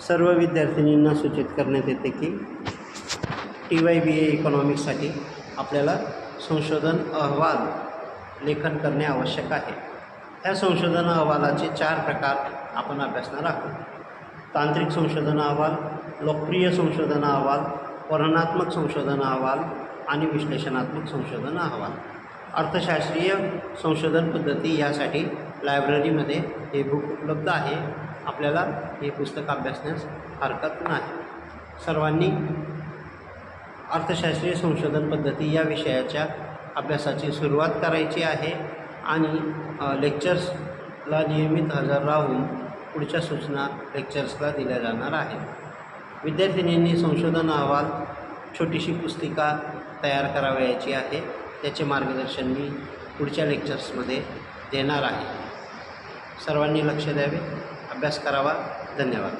सर्व विद्यार्थिनींना सूचित करण्यात येते की टी वाय बी ए इकॉनॉमिक्ससाठी आपल्याला संशोधन अहवाल लेखन करणे आवश्यक आहे. ह्या संशोधन अहवालाचे चार प्रकार आपण अभ्यासणार आहोत. तांत्रिक संशोधन अहवाल लोकप्रिय संशोधन अहवाल वर्णनात्मक संशोधन अहवाल आणि विश्लेषणात्मक संशोधन अहवाल. अर्थशास्त्रीय संशोधन पद्धती यासाठी लायब्ररीमध्ये हे बुक उपलब्ध आहे. आपल्याला हे पुस्तक अभ्यासण्यास हरकत नाही. सर्वांनी अर्थशास्त्रीय संशोधन पद्धती या विषयाच्या अभ्यासाची सुरुवात करायची आहे आणि लेक्चर्सला नियमित हजर राहून पुढच्या सूचना लेक्चर्सला दिल्या जाणार आहेत. विद्यार्थिनींनी संशोधन अहवाल छोटीशी पुस्तिका तयार करावयाची आहे. त्याचे मार्गदर्शन मी पुढच्या लेक्चर्समध्ये देणार आहे. सर्वांनी लक्ष द्यावे. अभ्यास करावा. धन्यवाद.